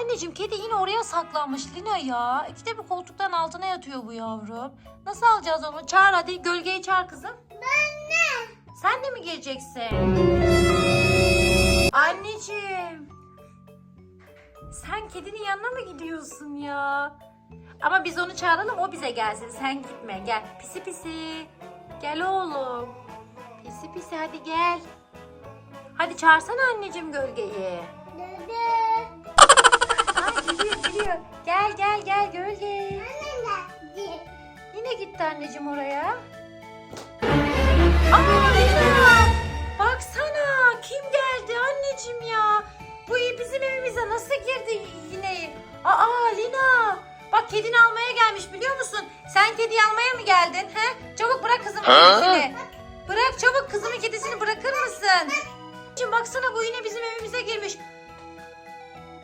Anneciğim kedi yine oraya saklanmış Lina ya. İkide bir koltuktan altına yatıyor bu yavrum. Nasıl alacağız onu? Çağır hadi gölgeyi çağır kızım. Ben de. Sen de mi gireceksin? Anneciğim. Sen kedinin yanına mı gidiyorsun ya? Ama biz onu çağıralım o bize gelsin. Sen gitme gel. Pisi pisi. Gel oğlum. Pisi pisi hadi gel. Hadi çağırsana anneciğim gölgeyi. Ay Gel gölge. Yine gitti anneciğim oraya. Aa Lina. Baksana kim geldi anneciğim ya. Bu bizim evimize nasıl girdi yine? Aa Lina. Bak kedini almaya gelmiş biliyor musun? Sen kediyi almaya mı geldin? He? Çabuk bırak kızımın kedisini. Bırak çabuk kızımın kedisini bırakır mısın? Şimdi baksana bu yine bizim evimize girmiş.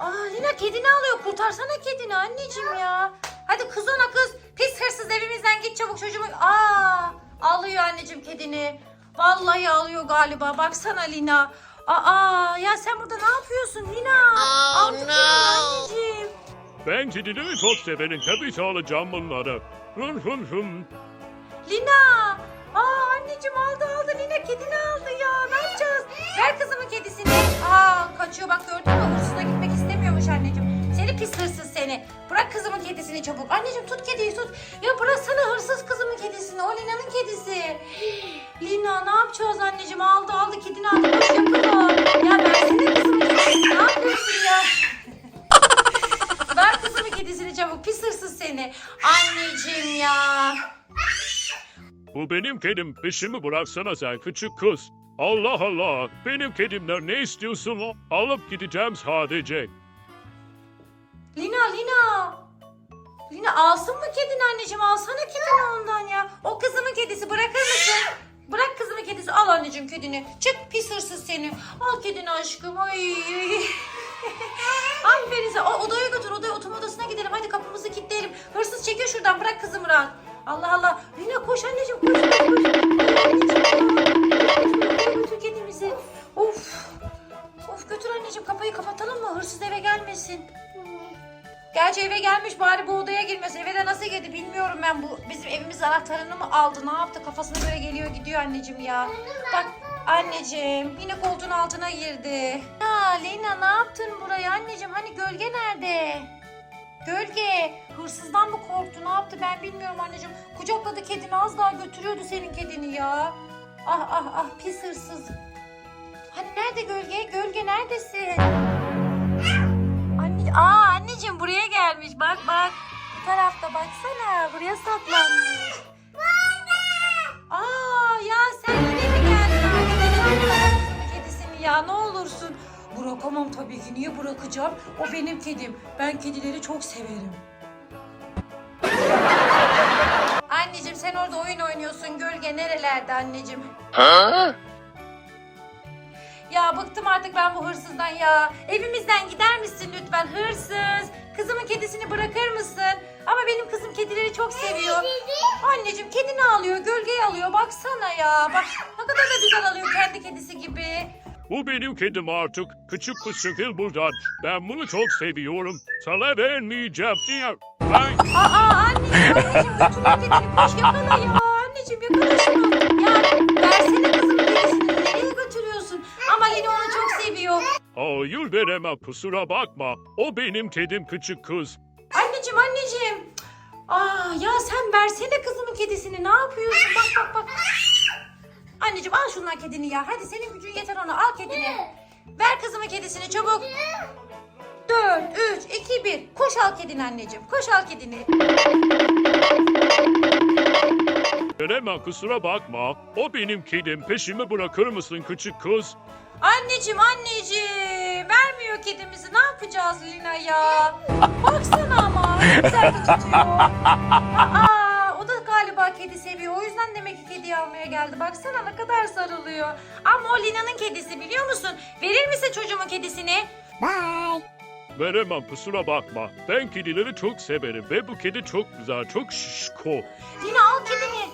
Aa Lina kedini alıyor. Kurtarsana kedini anneciğim ya. Hadi kız ona kız. Pis hırsız evimizden git çabuk çocuğumu. Aa alıyor anneciğim kedini. Vallahi alıyor galiba. Baksana Lina. Aa ya sen burada ne yapıyorsun Lina? Oh, Aldı kedini no. anneciğim. Ben kedileri çok severim. Tabii ki alacağım bunları. Hım hım hım. Lina. Aa anneciğim aldı aldı Lina kedini aldı ya. Ne yapacağız? Ver kızımın kedisini. Aa kaçıyor bak gördün mü? Hırsızına gitmek pis hırsız seni. Bırak kızımın kedisini çabuk. Anneciğim tut kediyi tut. Ya bıraksana hırsız kızımın kedisini. O Lina'nın kedisi. Lina ne yapacağız anneciğim? Aldı aldı kedini aldı. Koş yakala. Ya versene kızımın kedisini. Ne yapıyorsun ya? Ver kızımın kedisini çabuk. Pis hırsız seni. Anneciğim ya. Bu benim kedim. Peşimi bıraksana sen küçük kız. Allah Allah. Benim kedimler ne istiyorsun? Alıp gideceğim sadece. Lina Lina. Alsın mı kedini anneciğim? Alsana kedini ondan ya. O kızımın kedisi bırakır mısın? Bırak kızımın kedisi. Al anneciğim kedini. Çık pis hırsız seni. Al kedini aşkım. Ay. Aferin sen. O, odaya götür odaya. Oturma odasına gidelim. Hadi kapımızı kilitleyelim. Hırsız çekiyor şuradan. Bırak kızımı rahat. Allah Allah. Lina koş anneciğim koş koş ben. Bu bizim evimiz anahtarını mı aldı? Ne yaptı? Kafasına göre geliyor gidiyor anneciğim ya. Bak anneciğim yine koltuğun altına girdi. Ya Leyna ne yaptın buraya anneciğim? Hani gölge nerede? Gölge hırsızdan mı korktu? Ne yaptı ben bilmiyorum anneciğim. Kucakladı kedini az daha götürüyordu senin kedini ya. Ah ah ah pis hırsız. Hani nerede gölge? Gölge neredesin? Anne, aa anneciğim buraya gelmiş. Bak bak. Tarafta baksana. Buraya saklanmış. Aa ya sen yine mi geldin artık? Kedisini ya ne olursun. Bırakamam tabii ki. Niye bırakacağım? O benim kedim. Ben kedileri çok severim. Anneciğim sen orada oyun oynuyorsun. Gölge nerelerde anneciğim? Ya bıktım artık ben bu hırsızdan ya. Evimizden gider misin lütfen hırsız? Kızımın kedisini bırakır mısın? Ama benim kızım kedileri çok seviyor. Anneciğim kedini alıyor, gölgeyi alıyor. Baksana ya. Bak ne kadar da güzel alıyor kendi kedisi gibi. Bu benim kedim artık. Küçük kız çekil buradan. Ben bunu çok seviyorum. Sana vermeyeceğim diye. Ay. Aa anneciğim, anneciğim götürme kedini. Koş yakala ya. Anneciğim yakala şunu. Ya versene kızımın kedisini. Nereye götürüyorsun? Ama Lina onu çok seviyor. Hayır veremem kusura bakma. O benim kedim küçük kız. Anneciğim anneciğim. Aa ya sen versene kızımın kedisini. Ne yapıyorsun? Bak bak bak. Anneciğim al şundan kedini ya. Hadi senin gücün yeter ona. Al kedini. Ver kızımın kedisini çabuk. 4, 3, 2, 1. Koş al kedini anneciğim. Koş al kedini. Veremem kusura bakma. O benim kedim. Peşimi bırakır mısın küçük kız? Anneciğim anneciğim. Kedimizi. Ne yapacağız Lina ya? Baksana ama. Güzel tutuyor. Aa, o da galiba kedi seviyor. O yüzden demek ki kediyi almaya geldi. Baksana ne kadar sarılıyor. Ama o Lina'nın kedisi biliyor musun? Verir misin çocuğumun kedisini? Veremem kusura bakma. Ben kedileri çok severim ve bu kedi çok güzel, çok şişko. Lina al kedini.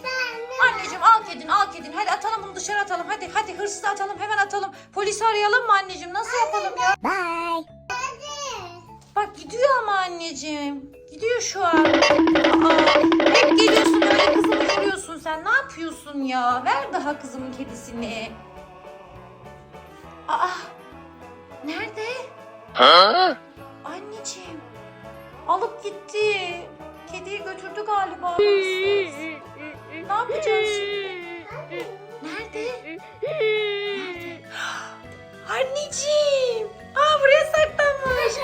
Anneciğim al kedini. Hadi atalım bunu dışarı atalım. Hadi hadi hırsızı atalım hemen atalım. Polisi arayalım mı anneciğim? Nasıl yapalım ya? Bye. bak gidiyor ama anneciğim. Gidiyor şu an. Aa, hep geliyorsun böyle kızımı yoruyorsun sen. Ne yapıyorsun ya? Ver daha kızımın kedisini. Aa, nerede? Anneciğim. Alıp gitti. Kediyi götürdü galiba. Ne yapacağız şimdi? Nerede? Nerede? Anneciğim. Aa buraya saklanmış.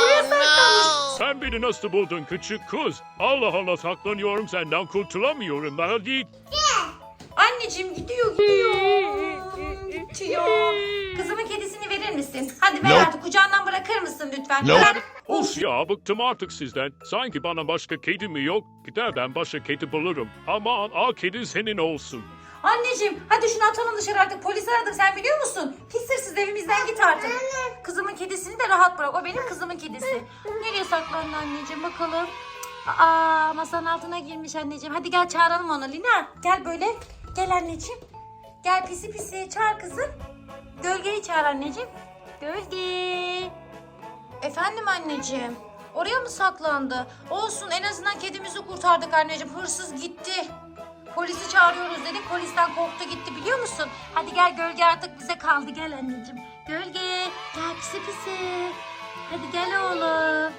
buraya saklanmış. Sen beni nasıl buldun küçük kız? Allah Allah saklanıyorum senden kurtulamıyorum. Hadi. Anneciğim gidiyor gidiyor. Ya. Kızımın kedisini verir misin? Hadi ver Nope. artık kucağından bırakır mısın lütfen? Nope. Bırak. Of ya bıktım artık sizden. Sanki bana başka kedi mi yok? Gider ben başka kedi bulurum. Aman al kedi senin olsun. Anneciğim hadi şunu atalım dışarı artık. Polis aradık sen biliyor musun? Pis hırsız evimizden git artık. Kızımın kedisini de rahat bırak. O benim kızımın kedisi. Nereye saklandı anneciğim bakalım. Aa masanın altına girmiş anneciğim. Hadi gel çağıralım onu Lina. Gel böyle. Gel anneciğim. Gel pisi pisi çağır kızım. Gölgeyi çağır anneciğim. Gölge. Efendim anneciğim. Oraya mı saklandı? Olsun en azından kedimizi kurtardık anneciğim. Hırsız gitti. Polisi çağırıyoruz dedik. Polisten korktu gitti biliyor musun? Hadi gel gölge artık bize kaldı. Gel anneciğim. Gölge. Gel pisi pisi. Hadi gel oğlum.